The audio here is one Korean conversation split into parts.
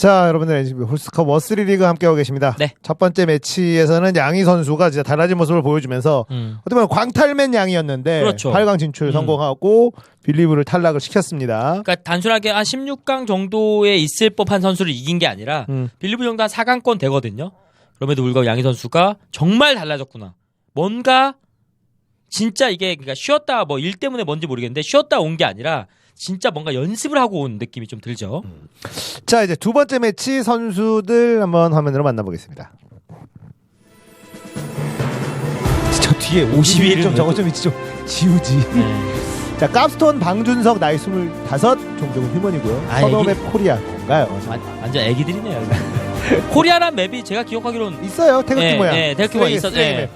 자, 여러분들 NCB 홀스컵 워스리 리그 함께하고 계십니다. 네. 첫 번째 매치에서는 양희 선수가 진짜 달라진 모습을 보여주면서 음. 어떻게 보면 광탈맨 양이었는데 그렇죠. 8강 진출 음. 성공하고 빌리브를 탈락을 시켰습니다. 그러니까 단순하게 한 16강 정도에 있을 법한 선수를 이긴 게 아니라 음. 빌리브 정도 한 4강권 되거든요. 그럼에도 불구하고 양희 선수가 정말 달라졌구나. 뭔가 진짜 이게 그러니까 쉬었다 뭐 일 때문에 뭔지 모르겠는데 쉬었다 온 게 아니라 진짜 뭔가 연습을 하고 온 느낌이 좀 들죠. 자, 이제 두 번째 매치 선수들 한번 화면으로 만나보겠습니다. 저 뒤에 51을좀 저거 좀 있지 좀 지우지. 네. 자, 깝스톤 방준석 나이 25, 종종 휴먼이고요. 아, 선업의 코리아 뭔가요? 완- 완전 애기들이네요. 코리아란 맵이 제가 기억하기로는 있어요. 태극기 네, 모양. 네, 태극기 모양 있었- 네. 맵.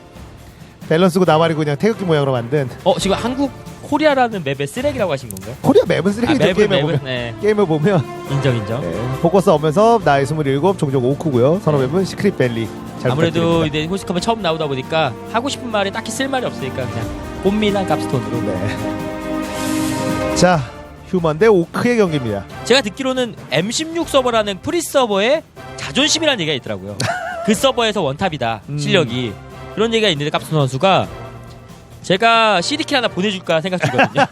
밸런스고 나발이고 그냥 태극기 모양으로 만든 어 지금 한국 코리아라는 맵의 쓰레기라고 하신 건가요? 코리아 맵은 아, 쓰레기죠. 맵은 게임에 맵은 보면. 네 게임을 보면 인정 인정. 네, 포커스 오면서 나이 27, 종종 오크고요. 선업맵은 시크릿 밸리. 잘 아무래도 부탁드립니다. 이제 홀스컵에 처음 나오다 보니까 하고 싶은 말이 딱히 쓸 말이 없으니까 그냥 꽃미남 값스톤으로. 네. 자, 휴먼 대 오크의 경기입니다. 제가 듣기로는 M16 서버라는 프리 서버에 자존심이라는 얘기가 있더라고요. 그 서버에서 원탑이다 음. 실력이 그런 얘기가 있는데 값스톤 선수가 제가 CD키 하나 보내줄까 생각 중이거든요.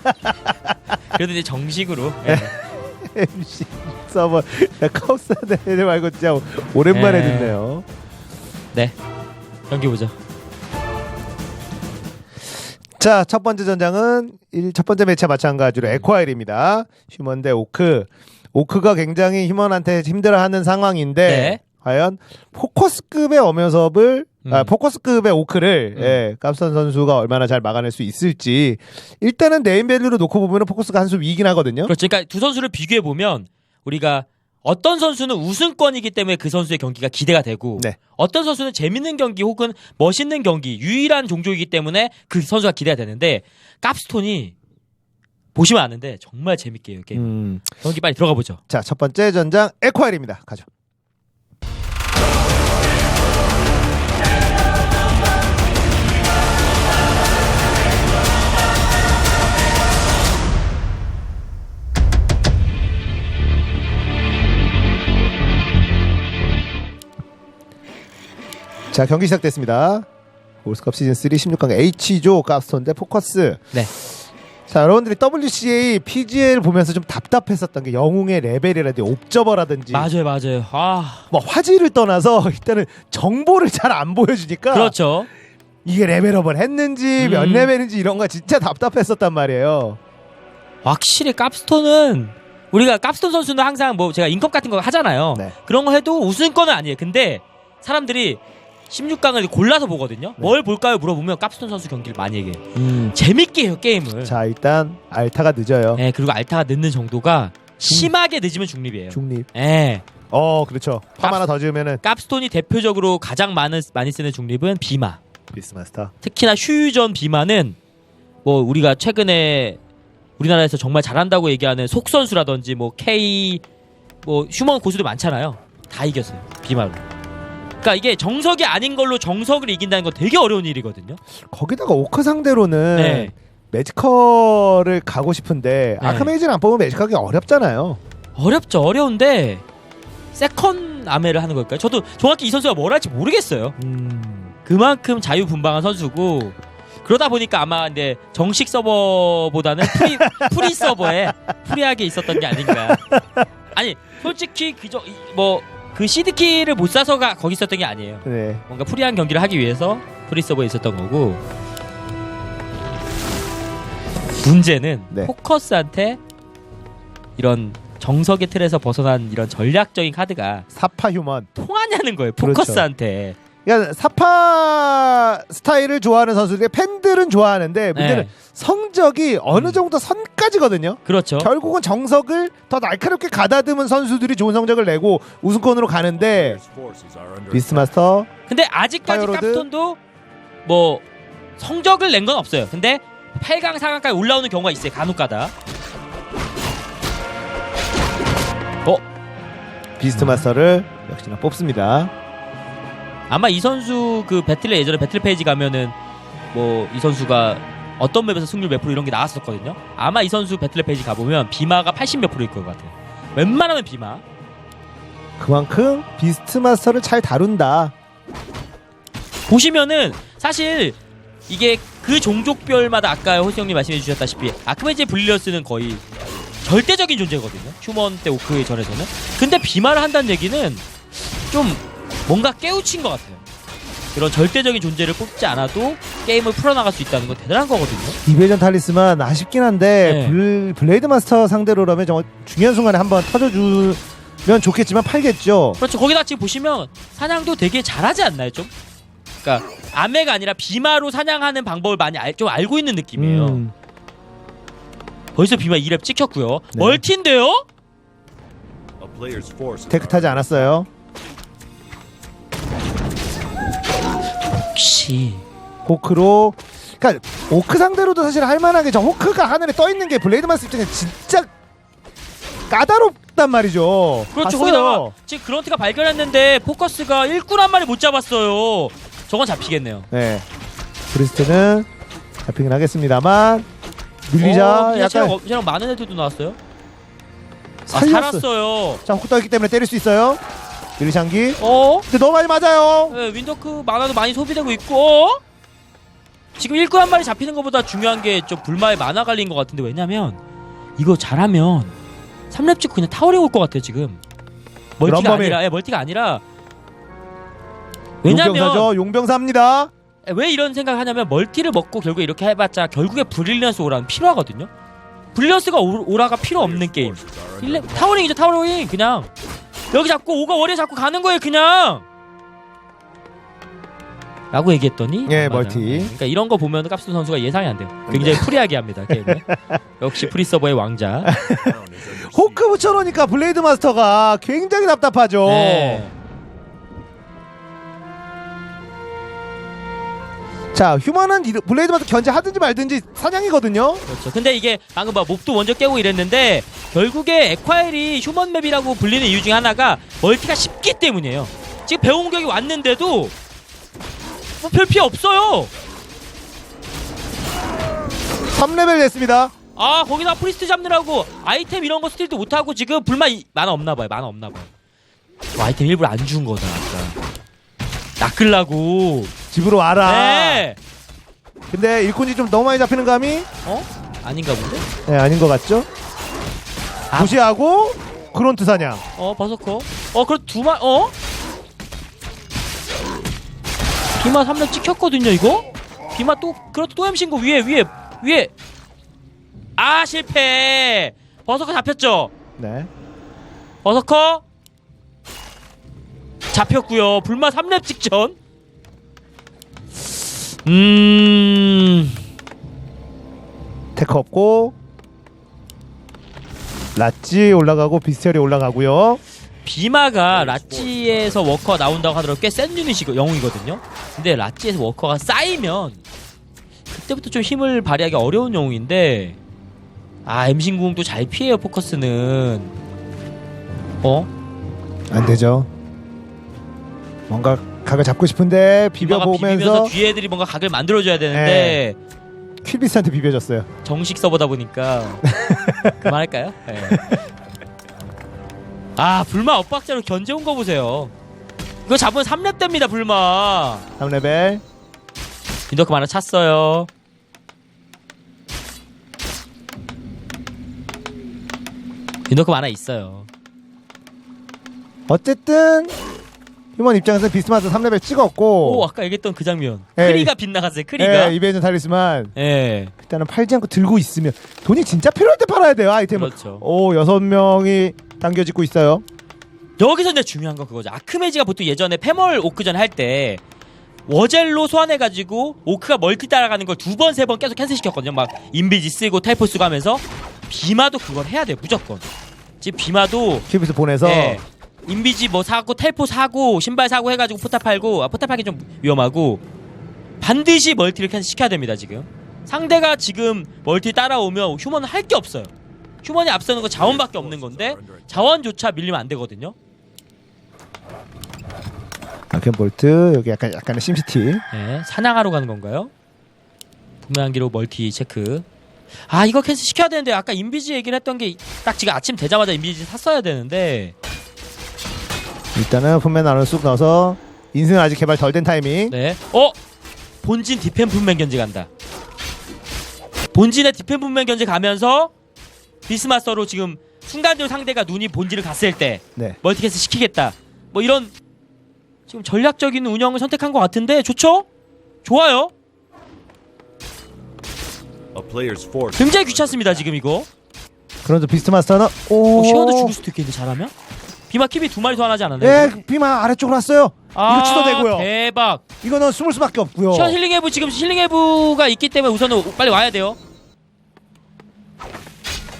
그래도 이제 정식으로 예. MC 서버 카우스 대회 말고 진짜 오랜만에 네. 듣네요. 경기 보죠. 자, 첫 번째 전장은 일, 첫 번째 매치와 마찬가지로 에콰일입니다. 휴먼 대 오크. 오크가 굉장히 휴먼한테 힘들어하는 상황인데 네. 과연 포커스급의 아, 음. 포커스급의 오크를 음. 예, 깝선 선수가 얼마나 잘 막아낼 수 있을지 일단은 네임밸류로 놓고 보면 포커스가 한 수 위긴 하거든요. 그렇죠. 그러니까 두 선수를 비교해 보면 우리가 어떤 선수는 우승권이기 때문에 그 선수의 경기가 기대가 되고 네. 어떤 선수는 재밌는 경기 혹은 멋있는 경기 유일한 종족이기 때문에 그 선수가 기대가 되는데 깝스톤이 보시면 아는데 정말 재밌게 게임 음. 경기 빨리 들어가 보죠 자, 첫 번째 전장 에콰일입니다. 가죠. 자, 경기 시작됐습니다. 월스컵 시즌 3 16강 H조 깝스톤 대 포커스. 네. 자, 여러분들이 WCA, PGL 보면서 좀 답답했었던 게 영웅의 레벨이라든지 옵저버라든지 맞아요 맞아요 아 뭐 화질을 떠나서 일단은 정보를 잘 안 보여주니까 그렇죠 이게 레벨업을 했는지 몇 음. 레벨인지 이런 거 진짜 답답했었단 말이에요. 확실히 깝스톤은 우리가 깝스톤 선수는 항상 뭐 제가 인컵 같은 거 하잖아요 네. 그런 거 해도 우승권은 아니에요 근데 사람들이 16강을 골라서 보거든요 네. 뭘 볼까요 물어보면 깝스톤 선수 경기를 많이 얘기해요 재밌게 해요 게임을. 자, 일단 알타가 늦어요. 네, 그리고 알타가 늦는 정도가 심하게 늦으면 중립이에요. 중립. 예. 어, 그렇죠. 팜 깝- 하나 더 지으면은 깝스톤이 대표적으로 가장 많은 많이 쓰는 중립은 비마. 비스마스터. 특히나 휴유전 비마는 뭐 우리가 최근에 우리나라에서 정말 잘한다고 얘기하는 속 선수라든지 뭐 K 뭐 휴먼 고수들 많잖아요. 다 이겼어요. 비마로. 그러니까 이게 정석이 아닌 걸로 정석을 이긴다는 건 되게 어려운 일이거든요. 거기다가 오크 상대로는 네. 매지컬을 가고 싶은데 네. 아카메이지는 안 뽑으면 매지컬이 어렵잖아요. 어렵죠. 어려운데 세컨 아메를 하는 걸까요? 저도 정확히 이 선수가 뭘 할지 모르겠어요. 음. 그만큼 자유분방한 선수고 그러다 보니까 아마 이제 정식 서버보다는 프리 프리 서버에 프리하게 있었던 게 아닌가. 아니 솔직히 그저 뭐 그 시드키를 못 사서가 거기 있었던 게 아니에요. 네. 뭔가 프리한 경기를 하기 위해서 프리 서버에 있었던 거고 문제는 네. 포커스한테 이런 정석의 틀에서 벗어난 이런 전략적인 카드가 사파 휴먼. 통하냐는 거예요. 그렇죠. 포커스한테. 그러니까 사파 스타일을 좋아하는 선수들의 팬들은 좋아하는데 문제는 네. 성적이 어느 음. 정도 선까지거든요. 그렇죠. 결국은 정석을 더 날카롭게 가다듬은 선수들이 좋은 성적을 내고 우승권으로 가는데 비스마스터 근데 아직까지 파이어로드. 깝스톤도 뭐 성적을 낸 건 없어요. 근데 8강, 4강까지 올라오는 경우가 있어요. 간혹가다. 비스트마스터를 역시나 뽑습니다. 아마 이 선수 그 배틀에 예전에 배틀 페이지 가면은 뭐 이 선수가 어떤 맵에서 승률 몇 프로 이런 게 나왔었거든요. 아마 이 선수 배틀 페이지 가보면 비마가 80 몇 프로일 것 같아요. 웬만하면 비마. 그만큼 비스트 마스터를 잘 다룬다. 보시면은 사실 이게 그 종족별마다 아까 호시 형님 말씀해 주셨다시피 아크메지의 블리어스는 거의 절대적인 존재거든요. 휴먼 때 오크의 절에서는. 근데 비마를 한다는 얘기는 좀 뭔가 깨우친 것 같아요. 그런 절대적인 존재를 뽑지 않아도 게임을 풀어나갈 수 있다는 건 대단한 거거든요. 이베전 탈리스만 아쉽긴 한데 네. 블, 블레이드 마스터 상대로라면 정말 중요한 순간에 한번 터져주면 좋겠지만 팔겠죠. 그렇죠. 거기다 지금 보시면 사냥도 되게 잘하지 않나요, 좀? 그러니까 아메가 아니라 비마로 사냥하는 방법을 많이 알, 좀 알고 있는 느낌이에요. 음, 벌써 비마 2렙 찍혔고요. 네. 멀티인데요? A player's force. 테크 타지 않았어요. 역시 호크로 그러니까 오크 상대로도 사실 할만하게 저 호크가 하늘에 떠 있는 게 블레이드 마스터 입장에 진짜 까다롭단 말이죠. 그렇죠. 거기다가 지금 그런트가 발견했는데 포커스가 일꾼 한 마리 못 잡았어요. 저건 잡히겠네요. 네. 브리스트는 잡히긴 하겠습니다만 밀리자 어, 약간 체력, 체력 많은 애들도 나왔어요. 아, 살렸어. 살았어요. 자 호크 떠 있기 때문에 때릴 수 있어요. 밀리샹기. 어? 근데 너무 많이 맞아요. 네, 윈더크 만화도 많이 소비되고 있고 어? 지금 일꾼 한 마리 잡히는 것보다 중요한 게 좀 불마에 만화 갈린 것 같은데 왜냐면 이거 잘하면 3렙 찍고 그냥 타워링 올 것 같아요 지금 멀티가 럼버밀. 아니라 예, 멀티가 아니라 왜냐면 용병사죠. 용병사입니다. 왜 이런 생각을 하냐면 멀티를 먹고 결국 이렇게 해봤자 결국에 브릴리언스 오라는 필요하거든요 브릴리언스가 오- 오라가 필요 없는 게임 일레, 타워링이죠 타워링 그냥 여기 잡고 오가 월에 잡고 가는 거예요 그냥 라고 얘기했더니 예, 맞아요. 멀티. 그러니까 이런 거 보면 깝스 선수가 예상이 안 돼요 굉장히 프리하게 합니다 게임을 역시 프리서버의 왕자 호크 붙여놓으니까 블레이드 마스터가 굉장히 답답하죠. 네. 자 휴먼은 이- 블레이드 마스터 견제하든지 말든지 사냥이거든요. 그렇죠. 근데 이게 방금 봐 몹도 먼저 깨고 이랬는데 결국에 에콰일이 휴먼 맵이라고 불리는 이유 중에 하나가 멀티가 쉽기 때문이에요. 지금 배우 공격이 왔는데도 뭐별 피해 없어요. 3레벨 됐습니다. 아 거기다 프리스트 잡느라고 아이템 이런 거 스틸도 못하고 지금 불만 이- 만화 없나 봐요. 만화 없나 봐요. 뭐 아이템 일부러 안 준 거다. 아까. 낚으려고. 집으로 와라. 네. 근데 일꾼이 좀 너무 많이 잡히는 감이 어? 아닌가 본데? 네, 아닌 것 같죠? 아. 무시하고 그론트 사냥. 어 버서커 어 그럼 두마 어? 비마 3렙 찍혔거든요 이거? 비마 또 그렇다 또 MC인 거 위에 위에 위에 아 실패 버서커 잡혔죠 네. 버서커 잡혔고요 불마 3렙 직전 음 테크 없고 라찌 올라가고 비스티얼이 올라가고요. 비마가 라찌에서 워커가 나온다고 하더라도 꽤 센 유닛이 영웅이거든요. 근데 라찌에서 워커가 쌓이면 그때부터 좀 힘을 발휘하기 어려운 영웅인데 아 엠신궁도 잘 피해요 포커스는 어? 안 되죠. 뭔가 각을 잡고 싶은데 비벼보면서 뒤에 애들이 뭔가 각을 만들어줘야 되는데 퀴비스한테 비벼줬어요. 정식 서버다 보니까 그만할까요? 네. 아 불마 엇박자로 견제 온 거 보세요. 이거 잡으면 3렙 됩니다 불마. 3레벨. 인더크 하나 찼어요. 인더크 하나 있어요. 어쨌든 휴먼 입장에서 비스마스 3레벨 찍었고 오 아까 얘기했던 그 장면. 예. 크리가 빗나갔어요. 크리가. 예, 이베는 탈리스만 예. 일단은 팔지 않고 들고 있으면 돈이 진짜 필요할 때 팔아야 돼요 아이템을. 그렇죠. 오 여섯 명이 당겨짓고 있어요. 여기서 이제 중요한 건 그거죠. 아크메지가 보통 예전에 패멀 오크전 할 때 워젤로 소환해가지고 오크가 멀티 따라가는 걸 두 번 세 번 계속 캔슬시켰거든요. 막 인비지 쓰고 텔포 쓰고 하면서 비마도 그걸 해야 돼요. 무조건. 지금 비마도 퀴비스 보내서 네. 인비지 뭐 사고 텔포 사고 신발 사고 해가지고 포탑 팔고 아 포탑 팔기 좀 위험하고 반드시 멀티를 캔슬 시켜야 됩니다 지금 상대가 지금 멀티 따라오면 휴먼은 할 게 없어요 휴먼이 앞서는 거 자원밖에 없는 건데 자원조차 밀리면 안 되거든요 아켄볼트 여기 약간 약간의 심시티. 네, 사냥하러 가는 건가요? 분명한기로 멀티 체크 아 이거 캔슬 시켜야 되는데 아까 인비지 얘기를 했던 게 딱 지금 아침 되자마자 인비지 샀어야 되는데 일단은 품맨 안으로 쑥 넣어서 인생은 아직 개발 덜 된 타이밍. 네. 어? 본진 디펜 분맨 견제 간다. 본진의 디펜 분맨 견제 가면서 비스마스터로 지금 순간적으로 상대가 눈이 본진을 갔을 때 네. 멀티캐스 시키겠다. 뭐 이런 지금 전략적인 운영을 선택한 것 같은데 좋죠? 좋아요. 굉장히 귀찮습니다 지금 이거. 그런데 비스트 마스터는 오. 어, 시원도 죽을 수도 있겠는데 잘하면? 비마 킵이 두 마리 소환하지 않았나요? 예, 비만 아래쪽으로 왔어요. 이거 취소되고요. 대박. 이거는 숨을 수밖에 없고요. 시원 힐링 해부 지금 힐링 해부가 있기 때문에 우선은 빨리 와야 돼요.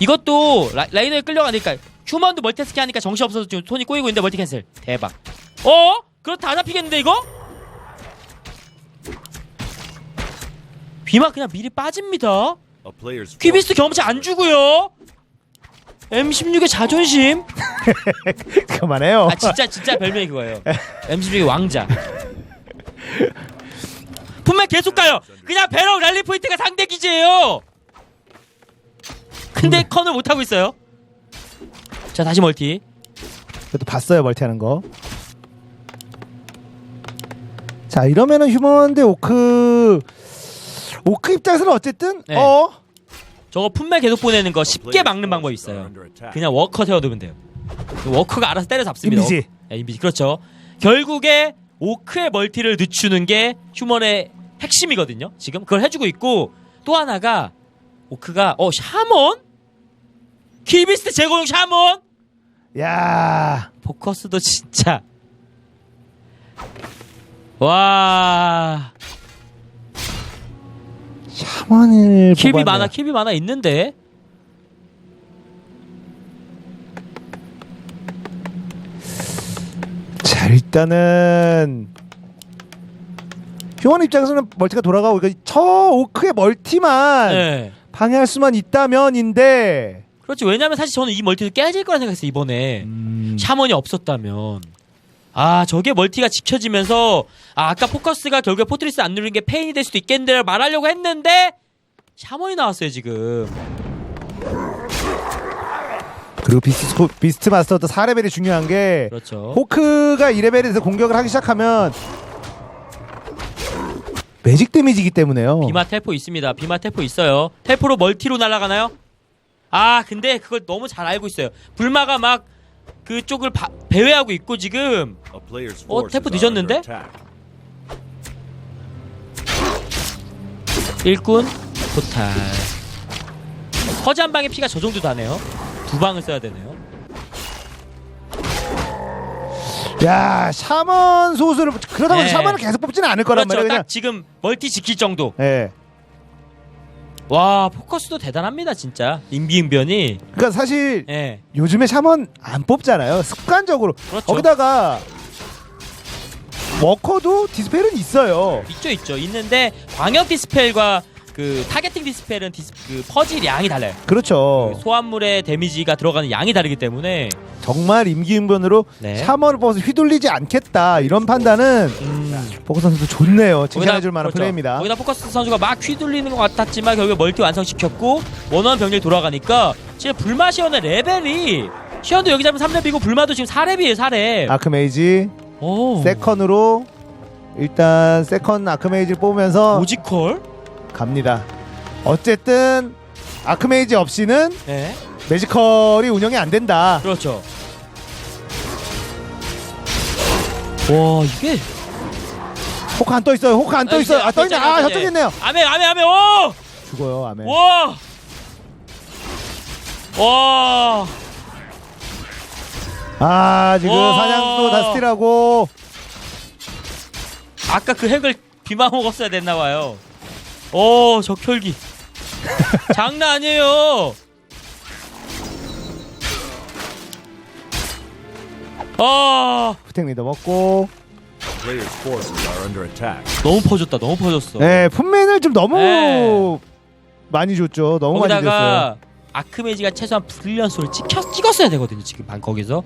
이것도 라, 라이너에 끌려가니까 휴먼도 멀티태스킹 하니까 정신 없어서 지금 손이 꼬이고 있는데 멀티 캔슬. 대박. 어? 그럼 다 잡히겠는데 이거? 비마 그냥 미리 빠집니다. 퀴비스 경험치 안 주고요. M16의 자존심. 그만해요. 아 진짜 진짜 별명이 그거예요. M16의 왕자. 분명 계속 가요. 그냥 배럭 랠리 포인트가 상대 기지예요. 근데 컨을 못 하고 있어요. 자 다시 멀티. 그래도 봤어요 멀티하는 거. 자 이러면은 휴먼 대 오크 오크 입장에서는 어쨌든 네. 어 저거 품매 계속 보내는 거 쉽게 막는 방법이 있어요. 그냥 워커 세워두면 돼요. 워커가 알아서 때려 잡습니다. 인비지. 어, 인비지 그렇죠. 결국에 오크의 멀티를 늦추는 게 휴먼의 핵심이거든요. 지금 그걸 해주고 있고 또 하나가 오크가 어 샤먼 킬비스트 제거용 샤먼 야 포커스도 진짜 와 샤먼을 킬비 뽑았네요. 많아 킬비 많아 있는데. 자 일단은 휴먼 입장에서는 멀티가 돌아가고 이거 저 오크의 멀티만 네. 방해할 수만 있다면인데. 그렇지 왜냐면 사실 저는 이 멀티도 깨질 거라 생각했어요 이번에. 음, 샤먼이 없었다면 아 저게 멀티가 지켜지면서 아, 아까 포커스가 결국에 포트리스 안 누르는 게 페인이 될 수도 있겠는데 말하려고 했는데 샤먼이 나왔어요 지금. 그리고 비스트, 비스트 마스터도 4레벨이 중요한 게 그렇죠. 호크가 2레벨에서 공격을 하기 시작하면 매직 데미지이기 때문에요. 비마 텔포 있습니다. 비마 텔포 있어요. 텔포로 멀티로 날아가나요? 아 근데 그걸 너무 잘 알고 있어요. 불마가 막 그쪽을 바- 배회하고 있고 지금 어, are 늦었는데? 일꾼 토탈 허즈 한 방에 피가 저 정도 다네요 두 방을 써야 되네요 야 샤먼 소수를 그러다가 네. 샤먼을 계속 뽑지는 않을 거란 그렇죠 말이에요. 그냥 딱 지금 멀티 지킬 정도 예. 와 포커스도 대단합니다 진짜 임기응변이 그러니까 사실 예 요즘에 샤먼 안 뽑잖아요. 습관적으로. 그렇죠. 거기다가 워커도 디스펠은 있어요. 있죠 있죠 있는데 광역 디스펠과 그 타겟팅 디스펠은 디스, 그 퍼즐 양이 달라요 그렇죠. 그 소환물의 데미지가 들어가는 양이 다르기 때문에 정말 임기응변으로 네. 샤먼을 뽑아서 휘둘리지 않겠다 이런 판단은 음, 보크 선수도 좋네요. 칭찬해줄 만한 그렇죠. 플레이입니다. 거기다 포커스 선수가 막 휘둘리는 것 같았지만 결국에 멀티 완성시켰고 원원 병력이 돌아가니까 지금 불마 시원의 레벨이 시원도 여기 잡으면 3렙이고 불마도 지금 4렙이에요 4렙 아크메이지 오. 세컨으로 일단 세컨 아크메이지를 뽑으면서 오지컬? 갑니다. 어쨌든 아크메이지 없이는 네 매지컬이 운영이 안 된다. 그렇죠 와 이게 호크 안떠 있어요. 호크 안떠 있어요. 아 떠 있네. 아 저쪽에 있네요. 아메 아메 아메 오! 죽어요. 아멘. 와! 와! 아 지금 와. 사냥도 다 스틸하고 아까 그 핵을 비마 먹었어야 됐나 봐요. 오, 적혈기. 장난 아니에요. 아, 후탱 리더 먹고 A player's forces are under attack. 너무 퍼졌다. 너무 퍼졌어. 네 품맨을 좀 너무 네. 많이 줬죠. 너무 많이 줬어요. 거기다가 아크메지가 최소한 브릴리언스를 찍혔, 찍었어야 되거든요. 지금 방 거기서.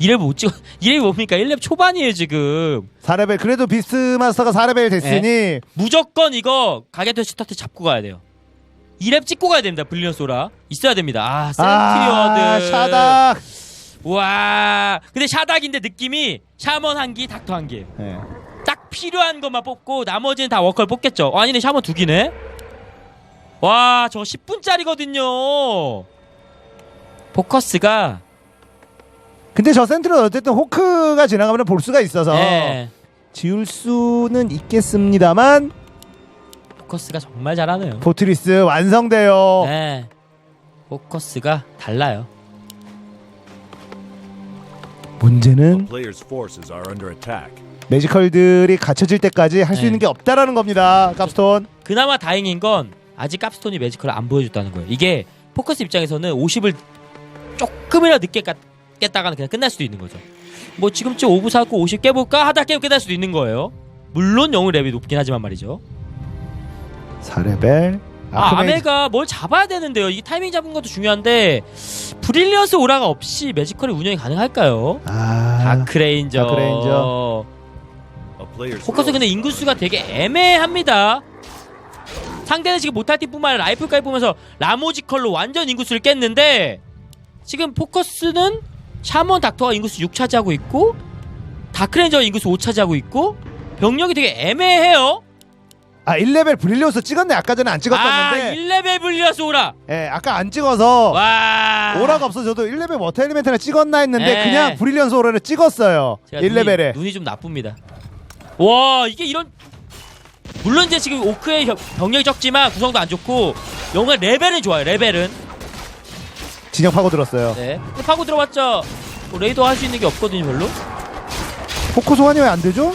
이랩 못 찍어. 이랩이 뭡니까? 1렙 초반이에요, 지금. 4레벨 그래도 비스트 마스터가 4레벨 됐으니 네. 무조건 이거 가게트 스타트 잡고 가야 돼요. 2렙 찍고 가야 됩니다. 브릴리언 소라. 있어야 됩니다. 아, 아 센트리어드. 샤닥 와 근데 샤닥인데 느낌이 샤먼 한기 닥터 한기 예. 딱 필요한 것만 뽑고 나머지는 다 워커를 뽑겠죠 어, 아니네 샤먼 두 기네 와 저 10분짜리거든요 포커스가 근데 저 센트는 어쨌든 호크가 지나가면 볼 수가 있어서 네, 지울 수는 있겠습니다만 포커스가 정말 잘하네요 포트리스 완성돼요. 네 포커스가 달라요 문제는 Player's forces are under attack. 매지컬들이 갖춰질 때까지 할 수 네. 있는 게 없다라는 겁니다. kap스톤. 그나마 다행인 건 아직 cap스톤이 매지컬을 안 보여줬다는 거예요. 이게 포커스 입장에서는 50을 조금이라도 늦게 까- 깼다가는 그냥 끝날 수도 있는 거죠. 뭐 지금쯤 5부 사고 50 깨볼까 하다 깨고 끝날 수도 있는 거예요. 물론 영웅 랩이 높긴 하지만 말이죠. 4레벨. 아, 아메가 뭘 잡아야 되는데요. 이 타이밍 잡은 것도 중요한데 브릴리언스 오라가 없이 매지컬이 운영이 가능할까요? 아. 다크레인저. 다크레인저. 포커스 근데 인구수가 되게 애매합니다. 상대는 지금 모탈티뿐만 아니라 라이플까지 보면서 라모지컬로 완전 인구수를 깼는데 지금 포커스는 샤먼 닥터가 인구수 6 차지하고 있고 다크레인저 인구수 5 차지하고 있고 병력이 되게 애매해요. 아 1레벨 브릴리오스 찍었네. 아까 전에 안 아 찍었었는데. 1레벨 불리어스 오라. 예, 아까 안 찍어서 와. 오라가 없어져도 1레벨 워터 엘리멘트나 찍었나 했는데 네. 그냥 브릴리언스 오라를 찍었어요. 제가 1레벨에. 눈이, 눈이 좀 나쁩니다. 와 이게 이런 물론 이제 지금 오크의 겨- 병력이 적지만 구성도 안 좋고 영화 레벨은 좋아요. 레벨은 진영 파고 들었어요. 네. 근데 파고 들어봤자 뭐 레이더 할 수 있는 게 없거든요 별로. 포코 소환이 왜 안 되죠?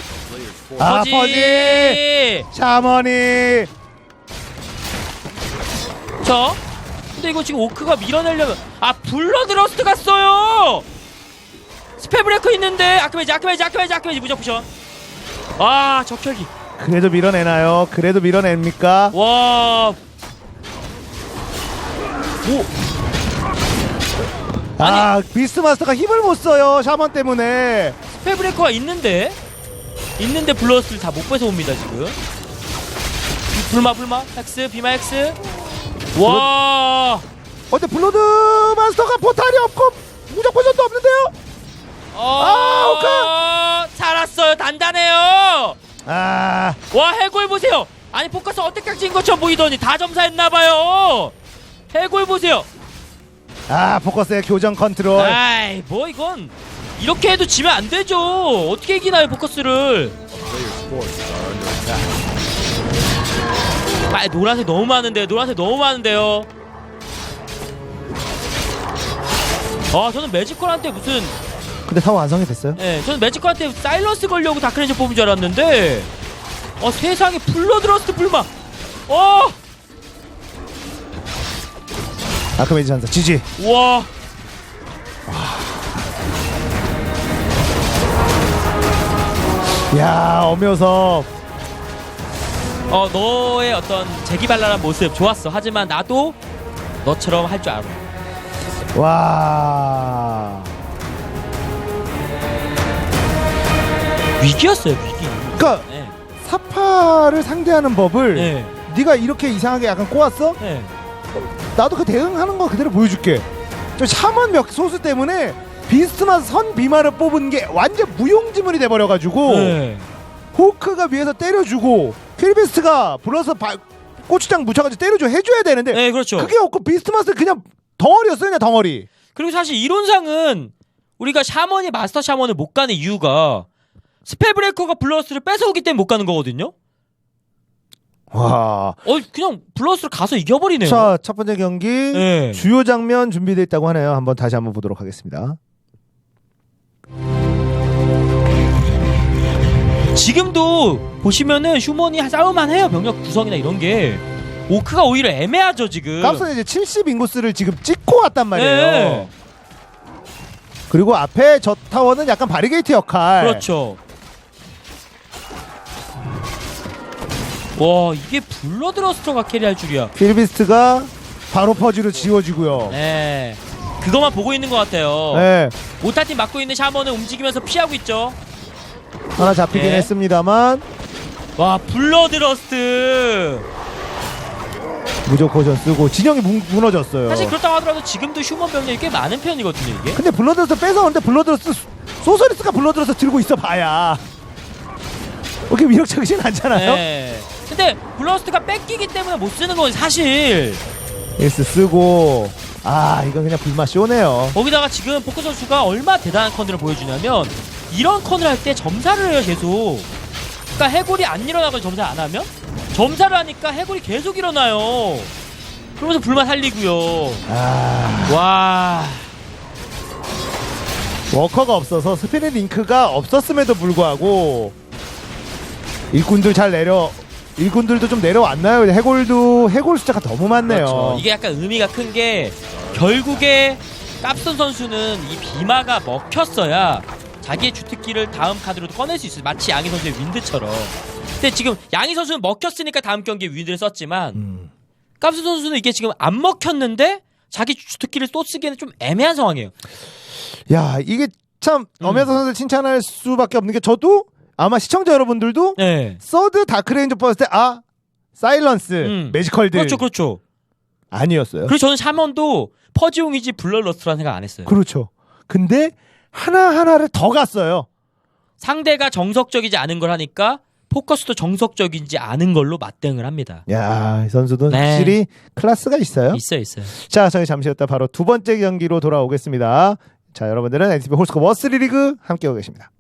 아, 퍼지. 샤머니. 저. 근데 이거 지금 오크가 밀어내려면 아 블러드 러스트 갔어요. 스페브레이커 있는데 아크메지 아크메지 아크메지 아크메지 무적 쿠션. 아 적혈기. 그래도 밀어내나요? 그래도 밀어냅니까? 와. 오. 아, 비스마스터가 힘을 못 써요. 샤먼 때문에. 스페브레이커가 있는데 있는데 블러스를 다 못 뺏어 옵니다 지금. 불마 불마 엑스 비마 엑스. 와. 어, 근데 블러드 마스터가 포탈이 없고 무적 포션도 없는데요? 아, 살았어요. 단단해요. 아, 와, 해골 보세요. 아니, 포커스 어택각지인 것처럼 보이더니 다 점사했나봐요. 해골 보세요. 아, 포커스의 교정 컨트롤. 아이, 뭐 이건 이렇게 해도 지면 안 되죠. 어떻게 이기나요, 포커스를? 아, 노란색 너무 많은데요. 노란색 너무 많은데요. 아, 저는 매지컬한테 무슨 근데 타워 완성이 됐어요? 예, 저는 매지컬한테 사일런스 걸려고 다크렌저 뽑은 줄 알았는데 어 세상에 블러드러스트 불마 어 아크메이지 전사 지지. 와 야, 엄효섭. 어, 너의 어떤 재기발랄한 모습 좋았어. 하지만 나도 너처럼 할 줄 알아. 와. 위기였어요, 위기. 그러니까 네. 사파를 상대하는 법을 네. 네가 이렇게 이상하게 약간 꼬았어? 네. 나도 그 대응하는 거 그대로 보여줄게. 저 샤먼 몇 소수 때문에 비스트만 선 비마를 뽑은 게 완전 무용지물이 돼버려가지고 네. 호크가 위에서 때려주고 킬비스트가 불러서 바, 고추장 묻혀가지고 때려줘 해줘야 되는데 네, 그렇죠. 그게 없고 비스트마스 그냥 덩어리였어요 그냥 덩어리. 그리고 사실 이론상은 우리가 샤먼이 마스터 샤먼을 못 가는 이유가 스펠브레이커가 블러스를 뺏어오기 때문에 못 가는 거거든요. 와. 어, 그냥 블러스를 가서 이겨버리네요. 자 첫 번째 경기 네. 주요 장면 준비되어 있다고 하네요. 한번 다시 한번 보도록 하겠습니다. 지금도 보시면은 휴먼이 싸움만 해요 병력 구성이나 이런 게 오크가 오히려 애매하죠 지금. 값은 이제 70 인구스를 지금 찍고 왔단 말이에요. 네. 그리고 앞에 저 타워는 약간 바리게이트 역할. 그렇죠. 와 이게 블러드러스터가 캐리할 줄이야. 필비스트가 바로 퍼지로 지워지고요. 네. 그것만 보고 있는 것 같아요. 네. 오타팀 막고 있는 샤먼은 움직이면서 피하고 있죠. 하나 잡히긴 네. 했습니다만 와 블러드러스트. 무적 포션 쓰고 진영이 무, 무너졌어요. 사실 그렇다고 하더라도 지금도 휴먼 병력이 꽤 많은 편이거든요 이게. 근데 블러드러스 뺏어오는데 블러드러스 소서리스가 블러드러스 들고 있어 봐야 그렇게 위력적이진 않잖아요. 네. 근데 블러스트가 뺏기기 때문에 못 쓰는 건 사실. 에스 쓰고 아 이건 그냥 불맛 쇼네요. 거기다가 지금 포크 선수가 얼마 대단한 컨트를 보여주냐면 이런 컨을 할 때 점사를 해요 계속. 그러니까 해골이 안 일어나고 점사 안 하면 점사를 하니까 해골이 계속 일어나요. 그러면서 불만 살리고요. 아 와. 워커가 없어서 스피릿 링크가 없었음에도 불구하고 일꾼들 잘 내려 일꾼들도 좀 내려왔나요? 해골도 해골 숫자가 너무 많네요. 그렇죠. 이게 약간 의미가 큰 게 결국에 깝슨 선수는 이 비마가 먹혔어야 자기의 주특기를 다음 카드로도 꺼낼 수 있어요. 마치 양희 선수의 윈드처럼. 근데 지금 양희 선수는 먹혔으니까 다음 경기에 윈드를 썼지만 음. 깝슨 선수는 이게 지금 안 먹혔는데 자기 주특기를 또 쓰기에는 좀 애매한 상황이에요. 야 이게 참 음. 엄혜서 선수 칭찬할 수밖에 없는 게 저도 아마 시청자 여러분들도 네. 서드 다크레인저 봤을 때 아 사일런스 음. 매지컬들 그렇죠, 그렇죠. 아니었어요. 그리고 저는 샤먼도 퍼지용이지 블러러스트라는 생각 안 했어요. 그렇죠. 근데 하나 하나를 더 갔어요. 상대가 정석적이지 않은 걸 하니까 포커스도 정석적이지 않은 걸로 맞대응을 합니다. 야, 이 선수도 네. 확실히 클래스가 있어요. 있어요, 있어요. 자, 저희 잠시 또 바로 두 번째 경기로 돌아오겠습니다. 자, 여러분들은 NTV 홀스컵 워스리 리그 함께하고 계십니다.